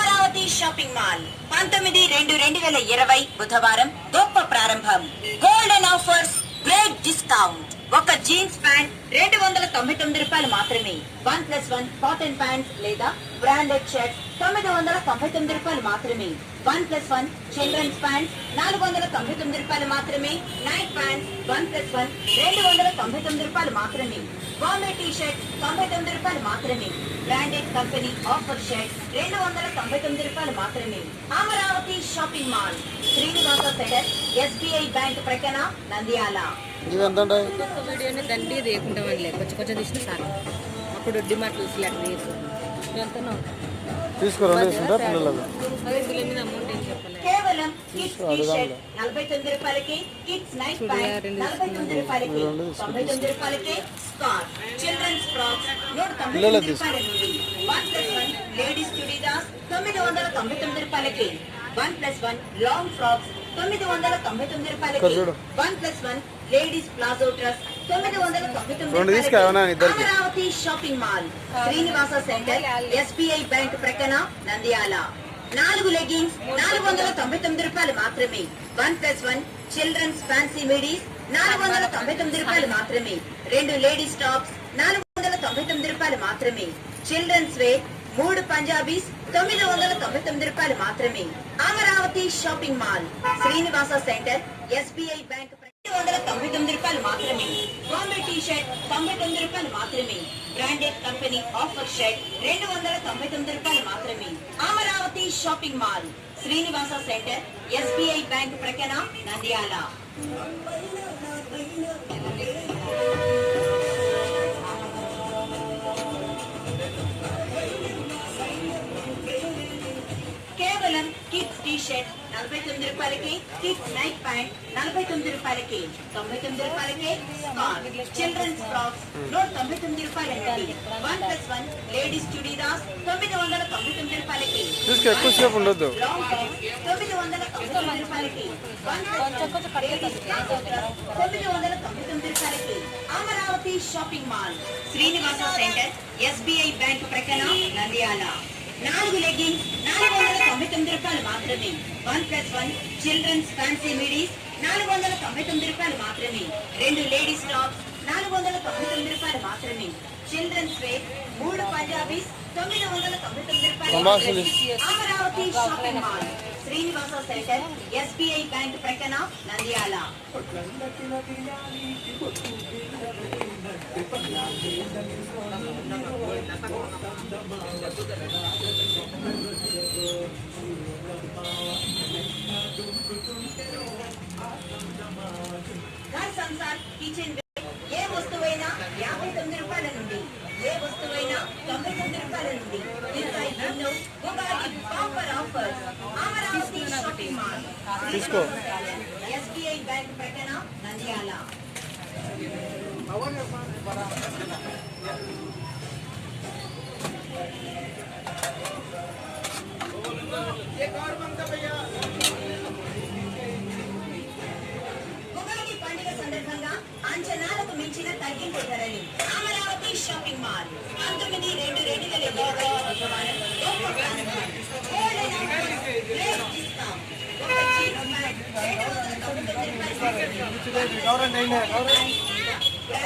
Amaravati shopping mall. పంతొమ్మిది రెండు రెండు వేల ఇరవై బుధవారం గొప్ప ప్రారంభం. గోల్డెన్ ఆఫర్స్ గ్రేట్ డిస్కౌంట్ ఒక జీన్స్ ప్యాంట్ రెండు వందల తొంభై తొమ్మిది రూపాయలు మాత్రమే. One plus one cotton pants లేదా బ్రాండెడ్ షర్ట్ తొమ్మిది వందల తొంభై తొమ్మిది రూపాయలు మాత్రమే. One plus one children's pants నాలుగు వందల తొంభై తొమ్మిది రూపాయలు మాత్రమే. Night pants one plus one రెండు వందల తొంభై తొమ్మిది రూపాయలు మాత్రమే. బాంబే టీ షర్ట్ తొంభై తొమ్మిది రూపాయలు మాత్రమే. బ్రాండెడ్ కంపెనీ ఆఫర్ షర్ట్ రెండు వందల తొంభై తొమ్మిది రూపాయలు మాత్రమే. Amaravati shopping mall Srinivasa centre SBI bank ప్రక్కన నంద్యాల. ఒక్కొక్క వీడియోని దండి తీయకుంటామని లేదు కొంచెం కొంచెం తీసిన సార్. అప్పుడు డిమార్ట్లు ఇట్లా తీయచ్చు ఎంతనో తీసుకో రెండు తీసుకుంటా పిల్లలకు అదే ఇందులో మీద అమౌంట్ కేవలం కిడ్స్ నలభై తొమ్మిది రూపాయలకి కిడ్స్ నైట్ ప్యాంట్ నలభై తొమ్మిది రూపాయలకి. తొంభై తొమ్మిది రూపాయలకి స్కార్ఫ్ చిల్డ్రన్స్ ఫ్రాక్స్ నూట తొంభై తొమ్మిది రూపాయల నుండి one plus one ladies churidars తొమ్మిది వందల తొంభై తొమ్మిది రూపాయలకి one plus one long frocks తొమ్మిది వందల తొంభై తొమ్మిది రూపాయలకి. One plus one ladies palazzo dress తొమ్మిది వందల తొంభై తొమ్మిది? Amaravati shopping mall Srinivasa centre SBI bank ప్రక్కన నంద్యాల నాలుగు లెగ్గింగ్స్ నాలుగు వందల తొంభై తొమ్మిది రూపాయలు మాత్రమే. One plus one children's fancy midis నాలుగు వందల తొంభై తొమ్మిది రూపాయలు మాత్రమే. రెండు లేడీస్ టాప్స్ నాలుగు వందల తొంభై తొమ్మిది రూపాయలు మాత్రమే. చిల్డ్రన్స్ వేర్ మూడు పంజాబీస్ తొమ్మిది వందల తొంభై తొమ్మిది రూపాయలు మాత్రమే. Amaravati shopping mall Srinivasa centre SBI bank వందల తొంభై తొమ్మిది రూపాయలు మాత్రమే. బాంబే టీ షర్ట్ తొంభై తొమ్మిది రూపాయలు మాత్రమే. బ్రాండెడ్ కంపెనీ ఆఫర్ షర్ట్ రెండు వందల తొంభై తొమ్మిది రూపాయలు మాత్రమే. Amaravati shopping mall Srinivasa centre SBI bank ప్రకటన నంద్యాల. కేవలం కిడ్స్ టీ షర్ట్ నలభై తొమ్మిది రూపాయలకి కిడ్స్ నైట్ ప్యాంట్ నలభై తొమ్మిది రూపాయలకి తొంభై తొమ్మిది రూపాయలకి చిల్డ్రన్స్ ఫ్రాక్స్ నూట తొంభై తొమ్మిది రూపాయలండి. One plus one ladies churidars తొమ్మిది వందల తొంభై తొమ్మిది రూపాయలకి. ఎక్కువసేపు తొమ్మిది వందల తొంభై తొమ్మిది రూపాయలకి. వన్ తొమ్మిది వందల తొంభై తొమ్మిది రూపాయలకి. Amaravati shopping mall. Srinivasa centre SBI bank ప్రక్కన నంద్యాల. నాలుగు లెగ్గిన్స్ నాలుగు వందల తొంభై తొమ్మిది రూపాయలు మాత్రమే. One plus one children's fancy midis నాలుగు వందల తొంభై తొమ్మిది రూపాయలు మాత్రమే. రెండు లేడీస్ టాప్స్ నాలుగు వందల తొంభై తొమ్మిది రూపాయలు మాత్రమే. చిల్డ్రన్స్ వేర్ మూడు పంజాబీస్ తొమ్మిది వందల తొంభై తొమ్మిది రూపాయలు. Amaravati shopping mall Srinivasa centre SBI bank ప్రక్కన నంద్యాల. ఘర్ సంసార్ కిచెన్ వేర్ ఏ వస్తువైనా యాభై తొమ్మిది రూపాయల నుండి ఏ వస్తువైనా తొంభై తొమ్మిది రూపాయల నుండి ఇంకా ఎన్నో Ugadi bumper offers. Amaravati shopping mall. తీసుకో. ఎస్బీఐ బ్యాంక్ ప్రక్కన నంద్యాల. ఉగాది పండుగ సందర్భంగా అంచనాలకు మించిన తగ్గింపు ధరలు అమరావతి షాపింగ్ మాల్ పంతొమ్మిది రెండు రెండు వేల ఇరవై బుధవారం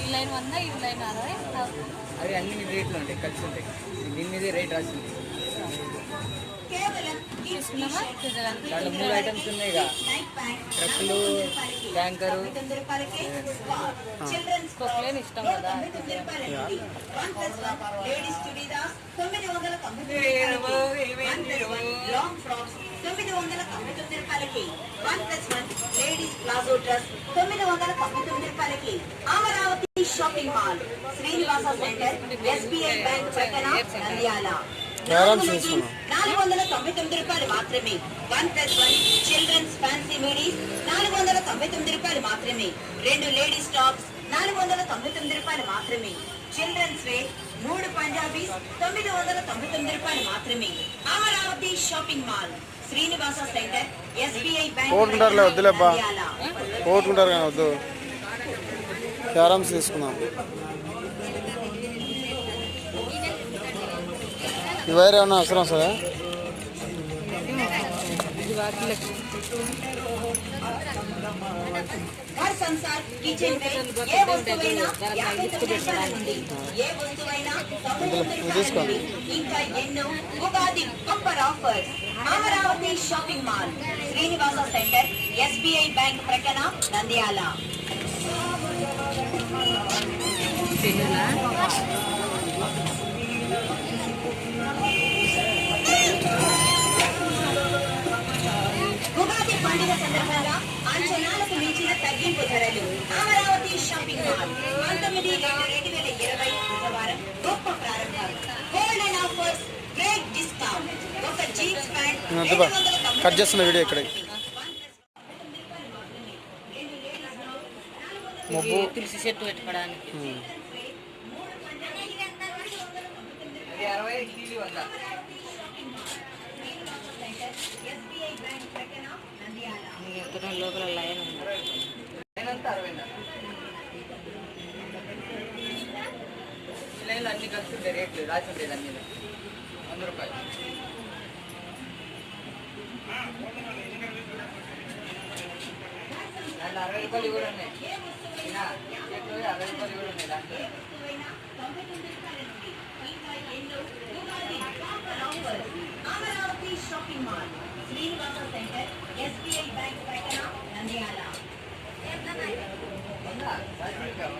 ఈ లైన్ వంద ఈ లైన్ అరవై అవి అన్ని రేట్లు ఉంటాయి కలిసి ఉంటాయి. దీని మీదే రేట్ రాసింది. దాంట్లో మూడు ఐటమ్స్ ఉన్నాయి ఇక ట్రక్కులు ట్యాంకరు చిల్డ్రన్స్ కొక్లేని ఇష్టం కదా. తొమ్మిది వందల తొంభై తొమ్మిది లాంగ్ ఫ్రాక్స్ తొమ్మిది వందల తొంభై తొమ్మిది రూపాయలకి one plus one ladies palazzo dress తొమ్మిది వందల తొంభై తొమ్మిది రూపాయలకి Amaravati shopping mall Srinivasa centre SBI bank ప్రక్కన నంద్యాల నాలుగు వందల తొంభై తొమ్మిది రూపాయలు మాత్రమే. One plus one children's fancy midis నాలుగు వందల తొంభై తొమ్మిది రూపాయలు మాత్రమే. రెండు లేడీస్ టాప్స్ నాలుగు వందల తొంభై తొమ్మిది రూపాయలు మాత్రమే. చిల్డ్రన్స్ వేర్ మూడు పంజాబీస్ తొమ్మిది వందల తొంభై తొమ్మిది రూపాయలు మాత్రమే. Amaravati shopping mall Srinivasa centre SBI bank వద్దులేబ్బా. పోగొట్టుకుంటారు కానీ వద్దు. క్యారమ్స్ తీసుకున్నాం ఈ వైర్ ఏమన్నా అవసరం సార్ ఇది వాటికి యాభై ఏ వస్తువైనా తీసుకోండి. ఇంకా ఎన్నో Ugadi bumper Amaravati shopping mall Srinivasa centre SBI bank ప్రకటన నంద్యాల ఉగాది పండుగ సందర్భంగా అంచనాలకు మించిన తగ్గింపు ధరలు అమరావతి షాపింగ్ మాల్ పంతొమ్మిది రెండు రెండు వేల ఇరవై బుధవారం గొప్ప ప్రారంభం. Gold and offers great discount ఒక జీన్స్ ప్యాంట్. కట్ చేస్తున్న వీడియో ఇక్కడ. ఇది తులసి చెట్టు పెట్టుకోవడానికి అది అరవై టీవీ వంద ఇక్కడ లోపల లైన్ ఉంది నేనంతా అరవై లైన్లో అన్ని కలిసి ఉంటాయి రేట్లు రాసి ఉంటాయి దాని మీద వంద రూపాయలు దాంట్లో అరవై రూపాయలు కూడా ఉన్నాయి ఇలా, చేతిలో అరవై రూపాయలు కూడా ఉన్నాయి దాంట్లో Amaravati shopping mall Srinivasa centre SBI bank ప్రక్కన నంద్యాల వంద రాసి ఉంటాయి,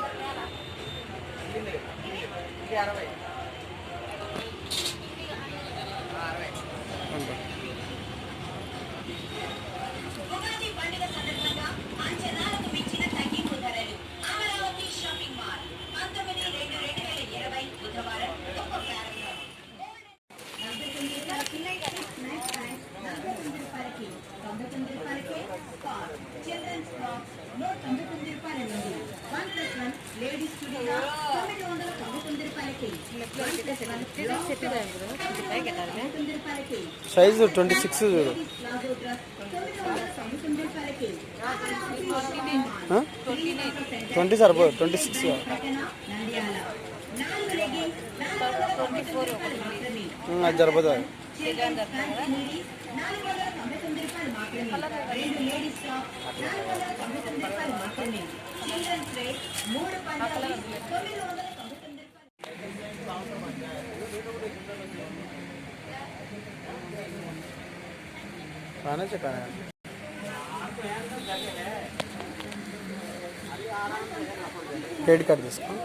వంద. ఇది అరవై ఆ, అరవై ఉగాది పండుగ సందర్భంగా అంచనాలకు మించిన తగ్గింపు ధరలు అమరావతి షాపింగ్ మాల్ పంతొమ్మిది రెండు రెండు వేల ఇరవై బుధవారం గొప్ప ప్రారంభం నలభై తొమ్మిది రూపాయలకి స్నాక్స్ ప్యాంట్ నలభై తొమ్మిది రూపాయలకి తొంభై తొమ్మిది రూపాయలకి స్కార్ చిల్డ్రన్స్ ఫ్రాక్స్ నూట తొంభై తొమ్మిది రూపాయల నుండి one plus one ladies churidar తొమ్మిది వందల తొంభై తొమ్మిది రూపాయలకి వన్ ప్లస్ వన్ చెట్టు పైకి ఎక్కాలి తొంభై తొమ్మిది రూపాయలకి సైజు ట్వంటీ సిక్స్ చూడు. ట్వంటీ సరిపో ట్వంటీ సిక్స్. అది సరిపోతుంది. మూడు खाना चखा रहे पेड कर दो इसको